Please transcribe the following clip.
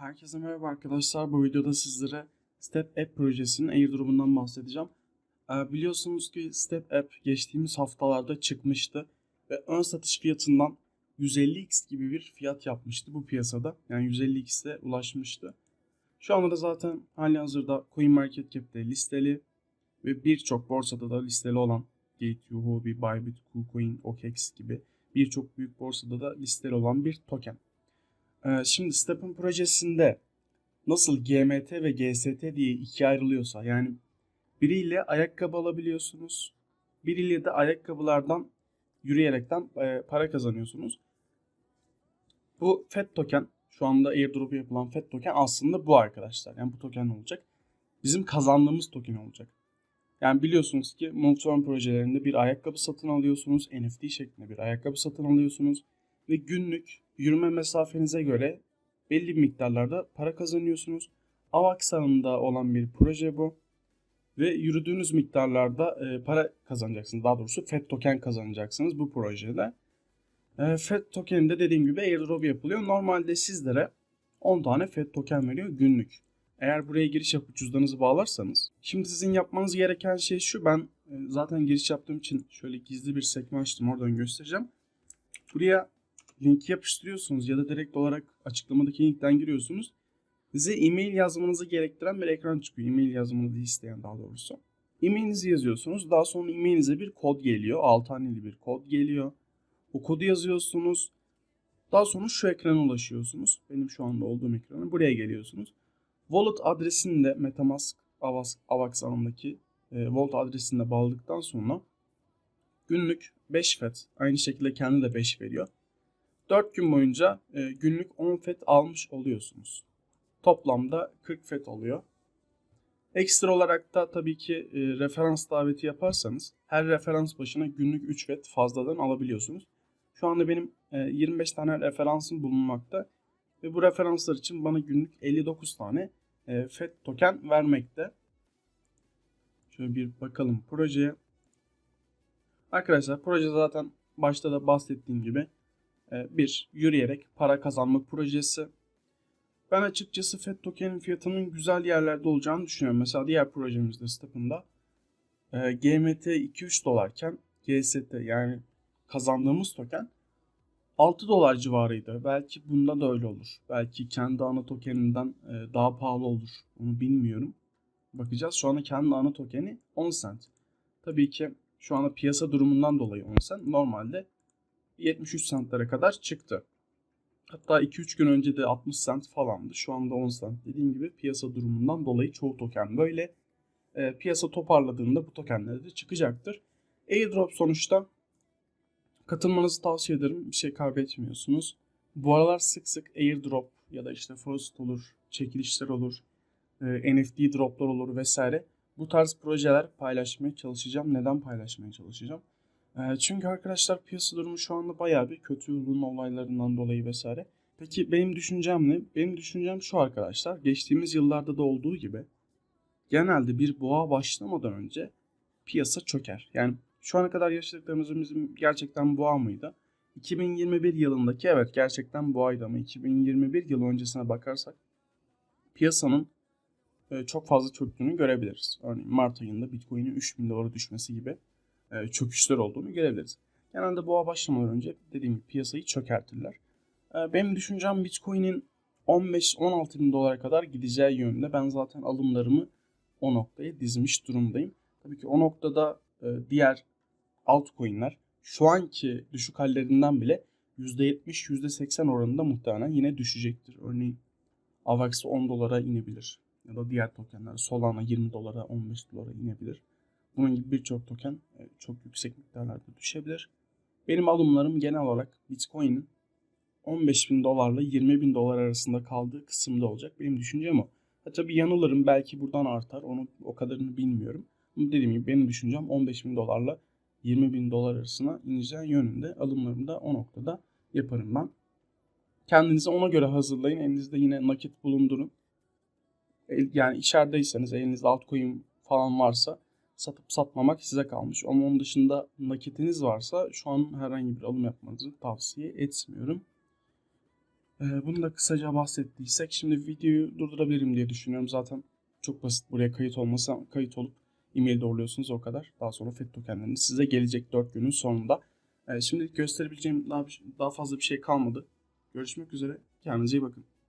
Herkese merhaba arkadaşlar. Bu videoda sizlere Step App projesinin airdrop'undan bahsedeceğim. Ee, biliyorsunuz ki Step App geçtiğimiz haftalarda çıkmıştı ve ön satış fiyatından 150x gibi bir fiyat yapmıştı bu piyasada. Yani 150x'e ulaşmıştı. Şu anda da zaten hali hazırda CoinMarketCap'te listeli ve birçok borsada da listeli olan Gate, Huobi, Bybit, KuCoin, OKEx gibi birçok büyük borsada da listeli olan bir token. Ee, şimdi Step'in projesinde nasıl GMT ve GST diye ikiye ayrılıyorsa yani biriyle ayakkabı alabiliyorsunuz. Biriyle de ayakkabılardan yürüyerekten e, para kazanıyorsunuz. Bu FED token şu anda airdrop yapılan FED token aslında bu arkadaşlar. Yani bu token olacak. Bizim kazandığımız token olacak. Yani biliyorsunuz ki Multivan projelerinde bir ayakkabı satın alıyorsunuz. NFT şeklinde bir ayakkabı satın alıyorsunuz. Ve günlük yürüme mesafenize göre belli miktarlarda para kazanıyorsunuz. AVAX alanında olan bir proje bu. Ve yürüdüğünüz miktarlarda e, para kazanacaksınız. Daha doğrusu FED token kazanacaksınız bu projede. E, FED token'de dediğim gibi airdrop yapılıyor. Normalde sizlere 10 tane FED token veriyor günlük. Eğer buraya giriş yapıp cüzdanınızı bağlarsanız. Şimdi sizin yapmanız gereken şey şu. Ben e, zaten giriş yaptığım için şöyle gizli bir sekme açtım. Oradan göstereceğim. Buraya linki yapıştırıyorsunuz ya da direkt olarak açıklamadaki linkten giriyorsunuz. Size e-mail yazmanızı gerektiren bir ekran çıkıyor. E-mail yazmanızı isteyen daha doğrusu. E-mailinizi yazıyorsunuz. Daha sonra e-mailinize bir kod geliyor. 6 haneli bir kod geliyor. O kodu yazıyorsunuz. Daha sonra şu ekrana ulaşıyorsunuz. Benim şu anda olduğum ekrana. Buraya geliyorsunuz. Wallet adresini de Metamask Avax, Avax alanındaki e, wallet adresini de bağladıktan sonra günlük 5 FET. Aynı şekilde kendi de 5 veriyor. 4 gün boyunca e, günlük 10 FET almış oluyorsunuz. Toplamda 40 FET oluyor. Ekstra olarak da tabii ki e, referans daveti yaparsanız her referans başına günlük 3 FET fazladan alabiliyorsunuz. Şu anda benim e, 25 tane referansım bulunmakta ve bu referanslar için bana günlük 59 tane e, FET token vermekte. Şöyle bir bakalım projeye. Arkadaşlar proje zaten başta da bahsettiğim gibi bir yürüyerek para kazanma projesi. Ben açıkçası FED token'in fiyatının güzel yerlerde olacağını düşünüyorum. Mesela diğer projemizde Step'ında e, GMT 2-3 dolarken GST yani kazandığımız token 6 dolar civarıydı. Belki bunda da öyle olur. Belki kendi ana tokeninden e, daha pahalı olur. Onu bilmiyorum. Bakacağız. Şu anda kendi ana tokeni 10 cent. Tabii ki şu anda piyasa durumundan dolayı 10 cent. Normalde 73 centlere kadar çıktı. Hatta 2-3 gün önce de 60 cent falandı. Şu anda 10 cent. Dediğim gibi piyasa durumundan dolayı çoğu token böyle. E, piyasa toparladığında bu tokenler de çıkacaktır. Airdrop sonuçta katılmanızı tavsiye ederim. Bir şey kaybetmiyorsunuz. Bu aralar sık sık airdrop ya da işte first olur, çekilişler olur, e, NFT droplar olur vesaire. Bu tarz projeler paylaşmaya çalışacağım. Neden paylaşmaya çalışacağım? E, çünkü arkadaşlar piyasa durumu şu anda bayağı bir kötü ürün olaylarından dolayı vesaire. Peki benim düşüncem ne? Benim düşüncem şu arkadaşlar. Geçtiğimiz yıllarda da olduğu gibi genelde bir boğa başlamadan önce piyasa çöker. Yani şu ana kadar yaşadıklarımız bizim gerçekten boğa mıydı? 2021 yılındaki evet gerçekten boğaydı ama 2021 yıl öncesine bakarsak piyasanın e, çok fazla çöktüğünü görebiliriz. Örneğin Mart ayında Bitcoin'in 3000 dolara düşmesi gibi çöküşler olduğunu görebiliriz. Genelde boğa başlamadan önce dediğim gibi piyasayı çökertirler. E, benim düşüncem Bitcoin'in 15-16 bin dolara kadar gideceği yönünde. Ben zaten alımlarımı o noktaya dizmiş durumdayım. Tabii ki o noktada diğer altcoin'ler şu anki düşük hallerinden bile %70, %80 oranında muhtemelen yine düşecektir. Örneğin AVAX 10 dolara inebilir. Ya da diğer tokenler Solana 20 dolara, 15 dolara inebilir. Bunun gibi birçok token e, çok yüksek miktarlarda düşebilir. Benim alımlarım genel olarak Bitcoin'in 15 bin dolarla 20 bin dolar arasında kaldığı kısımda olacak. Benim düşüncem o. Ha, tabii yanılırım belki buradan artar. Onu o kadarını bilmiyorum. Ama dediğim gibi benim düşüncem 15 bin dolarla 20 bin dolar arasına ineceği yönünde. Alımlarımı da o noktada yaparım ben. Kendinizi ona göre hazırlayın. Elinizde yine nakit bulundurun. Yani içerideyseniz elinizde altcoin falan varsa satıp satmamak size kalmış. Ama onun dışında nakitiniz varsa şu an herhangi bir alım yapmanızı tavsiye etmiyorum. Ee, bunu da kısaca bahsettiysek şimdi videoyu durdurabilirim diye düşünüyorum. Zaten çok basit buraya kayıt olmasa kayıt olup e-mail doğruluyorsunuz o kadar. Daha sonra FET tokenleriniz size gelecek 4 günün sonunda. Ee, şimdilik gösterebileceğim daha, bir- daha fazla bir şey kalmadı. Görüşmek üzere. Kendinize iyi bakın.